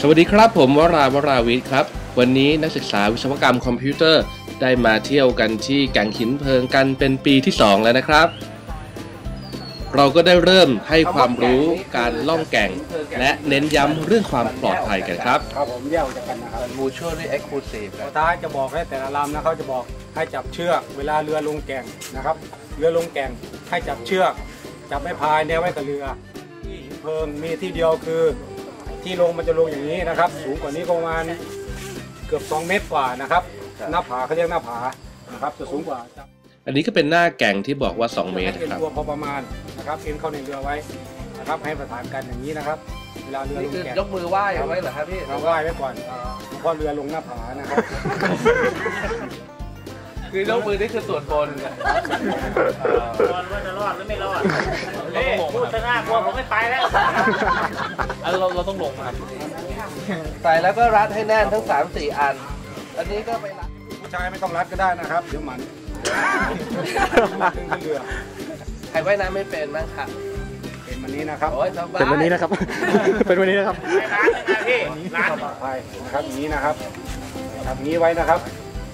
สวัสดีครับผมวราวราวิทย์ครับ วันนี้นักศึกษาวิศวกรรมคอมพิวเตอร์ได้มาเที่ยวกันที่แก่งหินเพลิงกันเป็นปีที่ 2 แล้วนะครับ เราก็ได้เริ่มให้ความรู้การล่องแก่ง และเน้นย้ำเรื่องความปลอดภัยกันครับครับผมแยกออกจากกันนะครับ mutually exclusive สุดท้ายจะบอกให้แต่ละลำนะเขาจะบอกให้จับเชือกเวลาเรือลงแก่งนะครับ เรือลงแก่งให้จับเชือก จับไม่พายแนวไว้กับเรือที่หินเพลิงมีที่เดียวคือ ที่ลงมันจะลงอย่างนี้นะครับ สูงกว่านี้ก็ประมาณเกือบ 2 เมตรกว่านะครับ หน้าผาเขาเรียกหน้าผานะครับจะสูงกว่าจับอันนี้ก็เป็นหน้าแก่งที่บอกว่า 2 เมตรให้เอ็นครับตัวพอประมาณนะครับเอ็นเข้าในเรือไว้นะครับให้ประสานกันอย่างนี้นะครับเวลาเรือลนี่งคือแก่งยกมือไหว้เอาไว้เหรอครับพี่เราไหว้ไว้ก่อนเพราะเรือลงหน้าผานะครับ คือยกมือนี่คือส่วนบนรอดว่าจะรอดหรือไม่รอดเฮ้ยพูดซะน่ากลัวผมไม่ไปแล้วเราเราต้องลงมาใส่แล้วก็รัดให้แน่นทั้ง3 4อัน อันนี้ก็ไปรัดผู้ชายไม่ต้องรัดก็ได้นะครับ เดี๋ยวหมันขึ้นขึ้นเรือใครว่ายน้ำไม่เป็นบ้างครับเป็นวันนี้นะครับโอ้ยสบายเป็นวันนี้นะครับ เป็นวันนี้นะครับไปร้านหนึงนะพี่ร้านปลอดภัยนะครับอย่างนี้นะครับทำอย่างนี้ไว้นะครับ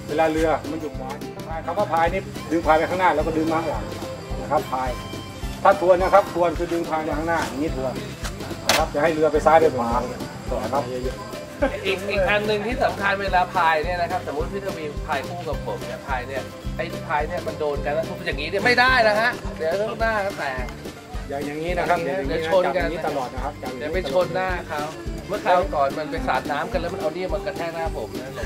เวลาเรือมันอยู่ขวาพายคำว่าพายนี่ดึงพายไปข้างหน้าแล้วก็ดึงมาข้างหลังนะครับพายถ้าทวนนะครับทวนคือดึงพายไปข้างหน้าอย่างนี้ทวนนะครับจะให้เรือไปซ้ายไปขวาต่อครับอีกอีกอันหนึ่งที่สำคัญเวลาพายเนี่ยนะครับสมมติพี่ทวีพายคู่กับผมเนี่ยพายเนี่ยไอ้พายเนี่ยมันโดนกันแล้วทุบอย่างนี้เนี่ยไม่ได้นะฮะเดี๋ยวหน้าก็แตกอย่างอย่างนี้นะครับอย่างนี้เดี๋ยวนะชนจับกัอนย่างนี้ตลอดนะครับจับอเดี๋ย่ายงวไปนี้ชนหน้าเขาเมื่อคราวก่อนมันไปสาดน้ำกันแล้วมันเอาเนี่ยมากระแทกหน้าผมนะครับ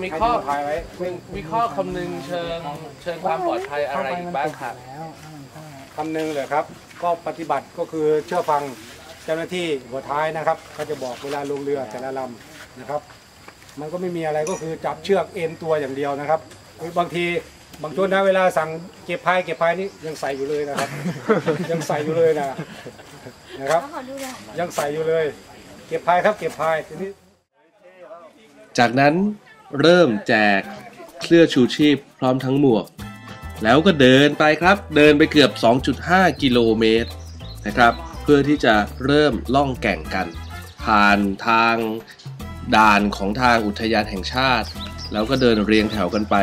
มีให้ข้อดึงพายไว้มีข้อคำนึงเชิงเชิงความปลอดภัยอะไรอีกบ้างครับคำหนึงเลยครับ ก็ปฏิบัติก็คือเชื่อฟังเจ้าหน้าที่หัวท้ายนะครับเขาจะบอกเวลาลงเรือแต่ละลำนะครับ มันก็ไม่มีอะไรก็คือจับเชือกเอ็นตัวอย่างเดียวนะครับบางทีบางช่วงนะเวลาสั่งเก็บพายเก็บพายนี่ยังใส่อยู่เลยนะครับ ยังใส่อยู่เลยนะนะครับ ยังใส่อยู่เลย เก็บพายครับเก็บพายทีนี้จากนั้น เริ่มแจกเสื้อชูชีพพร้อมทั้งหมวก แล้วก็เดินไปครับ เดินไปเกือบ 2.5 กิโลเมตรนะครับ เพื่อที่จะเริ่มล่องแก่งกัน ผ่านทางด่านของทางอุทยานแห่งชาติ แล้วก็เดินเรียงแถวกันไป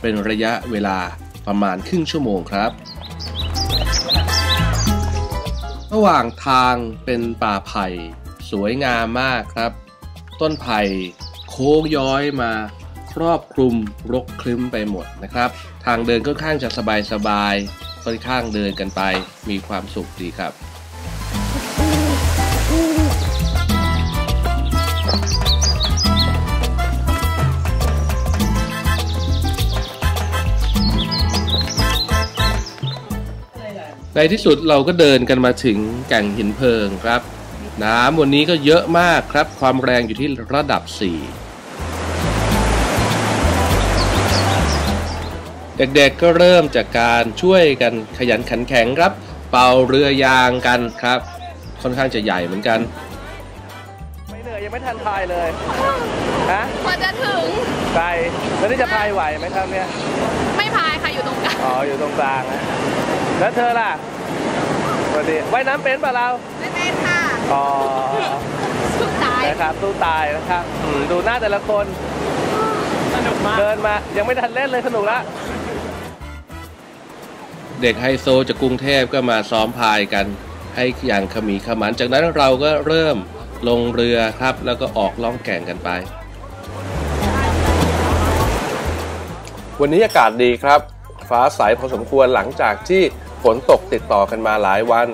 เป็นระยะเวลาประมาณครึ่งชั่วโมงครับ ระหว่างทางเป็นป่าไผ่ สวยงามมากครับ ต้นไผ่ ค้งย้อยมาครอบคลุมรกคลึ้มไปหมดนะครับ ทางเดินค่อนข้างจะสบายสบายค่อนข้างเดินกันไปมีความสุขดีครับ ในที่สุดเราก็เดินกันมาถึงแก่งหินเพลิงครับ น้ำวันนี้ก็เยอะมากครับ ความแรงอยู่ที่ระดับ 4 เด็กๆก็เริ่มจากการช่วยกันขยันขันแข็งครับ เป่าเรือยางกันครับ ค่อนข้างจะใหญ่เหมือนกัน ไม่เหนื่อยยังไม่ทันพายเลยฮะกว่าจะถึงไกลแล้วนี่จะพายไหวไหมครับเนี่ยไม่พายค่ะอยู่ตรงกลางอ๋ออยู่ตรงกลางนะแล้วเธอล่ะสวัสดีว่ายน้ำเป็นป่ะเราไม่เป็นค่ะอ๋อสุดท้ายนะครับสู้ตายนะครับอืมดูหน้าแต่ละคนสนุกมากเดินมายังไม่ทันเล่นเลยสนุกละ เด็กไฮโซจากกรุงเทพก็มาซ้อมพายกัน ให้อย่างขมีขมัน จากนั้นเราก็เริ่มลงเรือครับ แล้วก็ออกล่องแก่งกันไป วันนี้อากาศดีครับ ฟ้าใสพอสมควรหลังจากที่ฝนตกติดต่อกันมาหลายวัน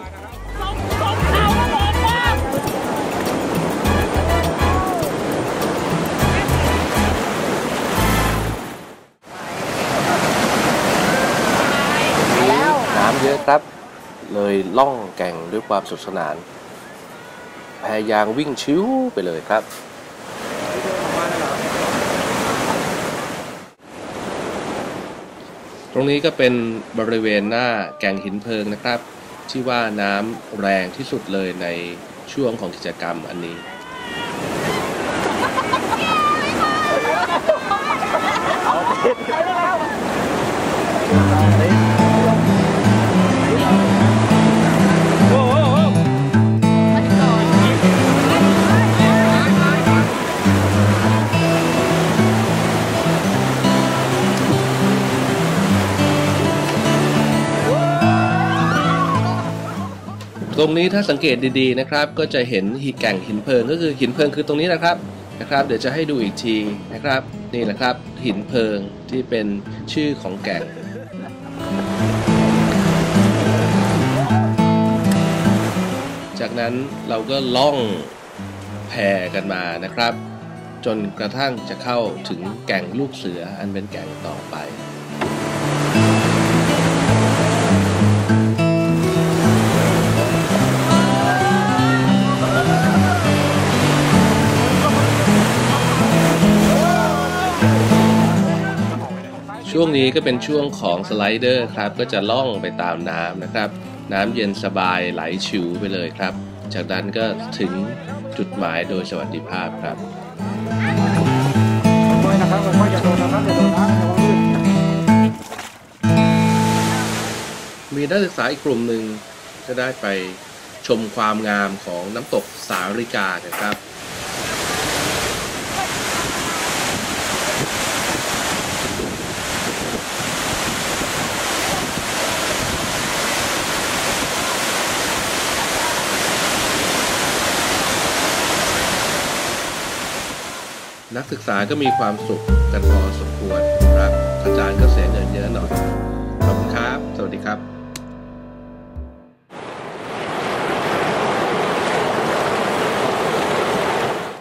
เลยล่องแก่งด้วยความสนุขสนาน แพยางวิ่งชิวไปเลยครับ ตรงนี้ก็เป็นบริเวณหน้าแก่งหินเพลิงนะครับ ที่ว่าน้ำแรงที่สุดเลยในช่วงของกิจกรรมอันนี้ ตรงนี้ถ้าสังเกตดีๆนะครับ ก็จะเห็นหินแก่งหินเพลิงก็คือหินเพลิงคือตรงนี้นะครับนะครับ เดี๋ยวจะให้ดูอีกทีนะครับ นี่แหละครับ หินเพลิงที่เป็นชื่อของแก่งจากนั้นเราก็ล่องแพกันมานะครับ จนกระทั่งจะเข้าถึงแก่งลูกเสืออันเป็นแก่งต่อไป ช่วงนี้ก็เป็นช่วงของสไลเดอร์ครับ ก็จะล่องไปตามน้ำนะครับ น้ำเย็นสบายไหลชิวไปเลยครับ จากนั้นก็ถึงจุดหมายโดยสวัสดิภาพครับนะครับอย่าโดนนะครับอย่าโดนนะมีนักศึกษาอีกกลุ่มหนึ่งก็ได้ไปชมความงามของน้ำตกสาริกากันครับ นักศึกษาก็มีความสุขกันพอสมควรครับ อาจารย์ก็เสียเงินเยอะหน่อย ขอบคุณครับ สวัสดีครับ